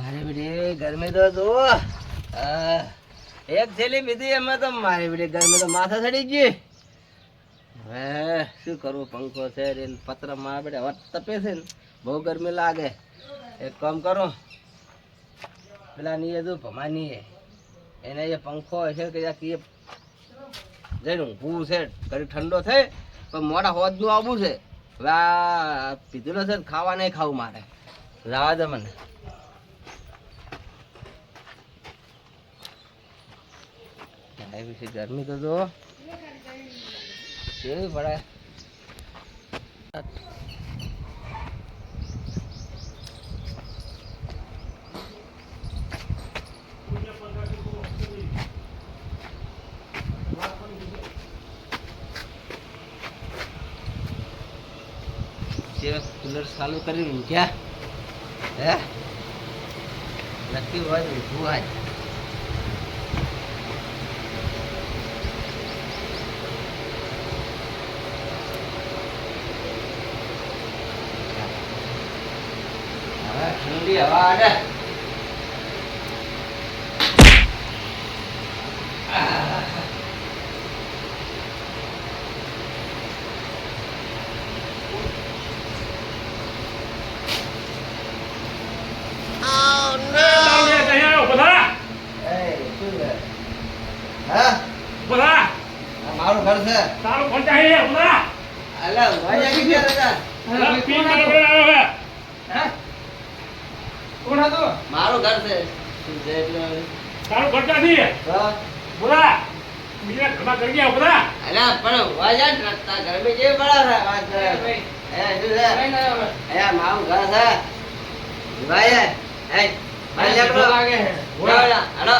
મારી બેટે, ગરમી તો જુઓ. એક થેલી પીધી, એમાં તો મારી બેટે, ગરમી તો માથા ચડી ગઈ. હવે શું કરવું, પંખો છે રે પત્ર મારે બેટે, હવે તપે છે ને. બહુ ગરમી લાગે. એક કામ કરો. પેલા નીએ જો ભમાની એને એ પંખો છે કે કે જઈને ઊંઘવું છે, ઘડી ઠંડો થાય, પણ મોડા હોજનું આવવું છે. હવે આ પીધેલો છે ખાવા નહીં ખાવું મારે. લાવા દે મને. આવી છે ગરમી તો જો કેવી પડે જે કુલર ચાલુ કરીને ઊંઘ્યા હે નક્કી હોય તો ઊંઘવું આજ હવે હવા આડે મારું ઘર છે તારું કોણ ચાહે અલા વાયા કી ગયા હતા ઘરે હે? કોણ હતો? મારો ઘર છે. એટલે તારું ઘર નથી હા. બધા બીજા ઘરમાં કરી ગયા બધા? અલા પણ વાજા ને રસ્તા ગરમી જે બળા છે. વાત છે. એ શું છે. એ મારું ઘર છે. ભાઈ એ ભાઈ લેકડો લાગે. બોલા. હલો.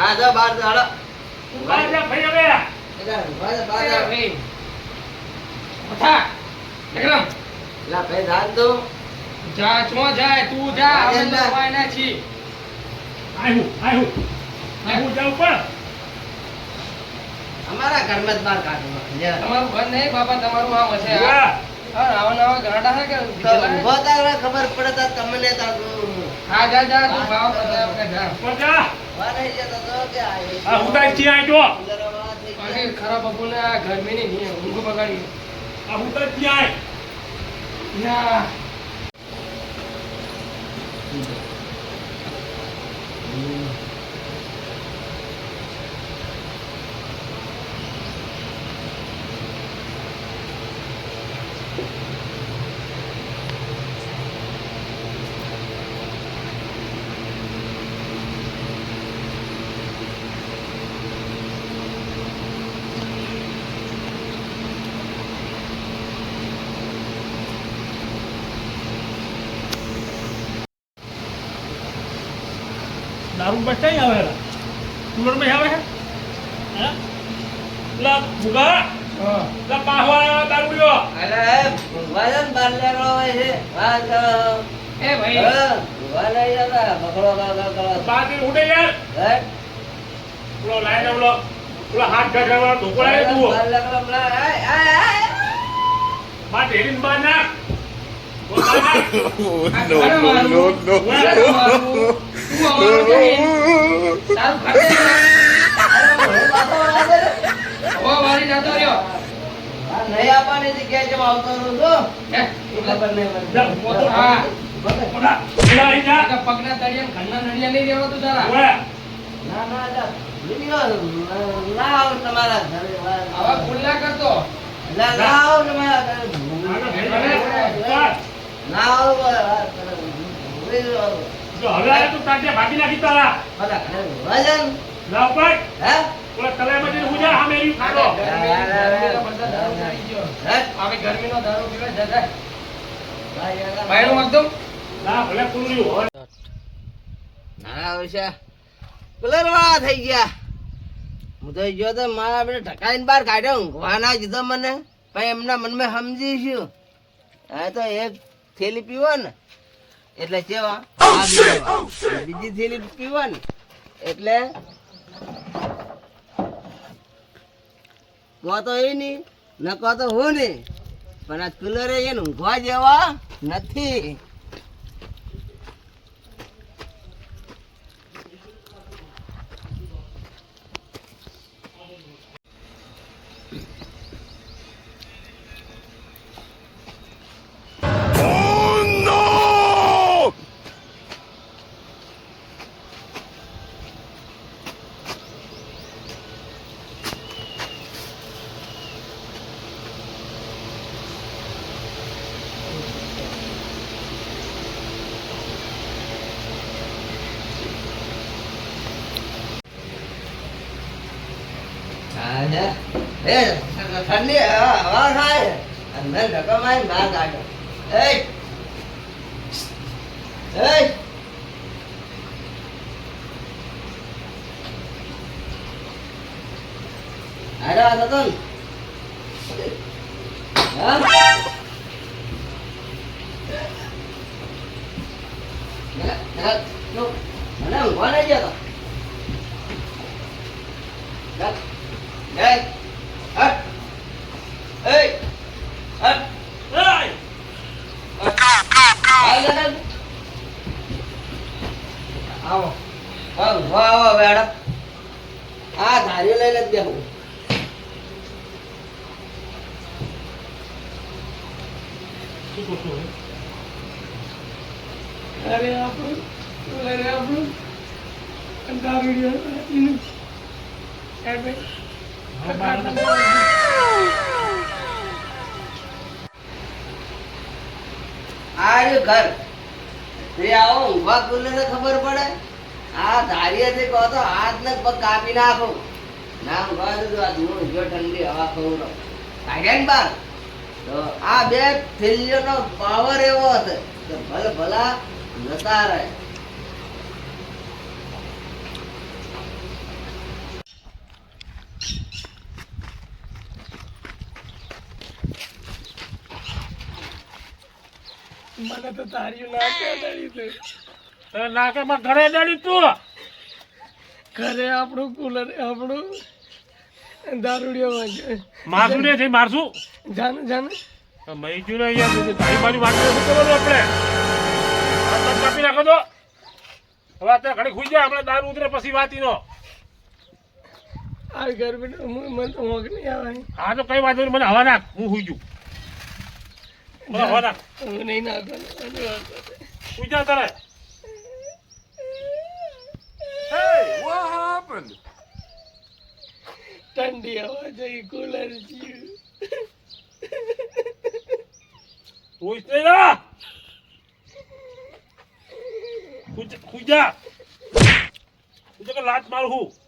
હે જો બાર જો હલો. ભાઈ હવે. એટલે ભાઈ બાર ભાઈ. ઉઠા. વિક્રમ, લા ભાઈ જાન તું જા ચો જાય તું જા અમે તો જા. ના છી આયુ આયુ આયુ જાવ પર અમારા ઘરમાં જ બાર કાઢો તમારું ઘર નહીં બાપા તમારું આમ હશે. આ ઊભા આ આવા નવા ગાડા છે કે તો તારે ખબર પડે તો તમને તો હા. જા જા તું ભાવ બધા જા. ઉપર જા. વારે જતો તો કે આ ખરાબ બપોરને આ ગરમીની ની ઊંઘ બગાડી. આ ઉતાર ચી આય ના you દારૂ બસ કઈ આવે કુલરમાં આવે હે? હે? લા બુગા હા. લા પાહવા દારૂ લ્યો અરે વાજન બાર લેકડો હોય છે. એ ભાઈ. જતા બાકી ઉડે યાર. હે? પેલો લાઈન ઓલો પેલો હાથ ગઢવા લાગે તું બાર લેકડો પેલા આય આય બા ઢેરીન બા નાખ. નાખ. no, no, no, no. નહીં. હવા આપવાની ના ના તમારા ઘરે વા- આવા કરતો ના ના તમારા ઘરે. આગળ આવો આવો. જો હવે તાજે ભાગી નાખી તારા વજન હે ઓલા તલાઈમાં જઈને ગરમીનો દારૂ. ના ભલે પૂરું હોય ના વિશે કલરવા થઈ ગયા હું તો ગયો તો મારા બે ઢકાઈને બહાર કાઢ્યો ઊંઘવાના કીધો દીધો મને પછી એમના મનમાં સમજી છું હા તો એક થેલી પીવો ને એટલે કેવા? બીજી થેલી પીવો ને એટલે કહો તો એ નહીં ન કહો તો હું નહીં. પણ આ કુલરે એને ઊંઘવા જેવા નથી. હે એ ઠંડી હવા હવા ખાય અને મેં ધક્કો મારીને બહાર કાઢ્યો એ એ અરે Hey! Up! Hey! Up! એય! આવો આવો વાહ મેડમ આ ધાર્યો લઈને જ બેહું? અરે આપણું અરે આપણું દારૂડિયો એનું યાર ભાઈ આ રહ્યું ઘર તે તો ખબર પડે? આ ધારીએથી કહો તો હાથ ને પગ કાપી નાખો. ના ઊંઘવા દીધું આ ધૂળ ઊંઘ્યો ઠંડી હવા ખવું કાઢ્યા ને બાર? તો આ બે થેલીઓનો પાવર એવો હતો કે ભલે ભલા નતા રહે. મને તો તારી નાકે કહેવાય છે. તને નાકેમાં ઘરે દડી તું? ઘરે આપણું કુલર આપણું દારૂડિયો વાંચે મારશું ને થઈ મારશું? જાને જાને. મહીજુ ને અહીંયા તારી બાજુ વાત શું કરવાનું આપણે? કાપી નાખો તો. હવે અત્યારે ઘડી ખુઈ જાય આપણે દારૂ ઉતરે પછી વાતી નો આ ગરબી મને તો મોગ નહીં આવે હા તો કઈ વાંધો નહીં મને હવા નાખ હું હુઈ જઉં. નાખ હું નહીં નાખવાનું હુઈ જા તારે Hey, what happened? ઠંડી હવા જઈ કુલર જીવ કે લાત મારું હું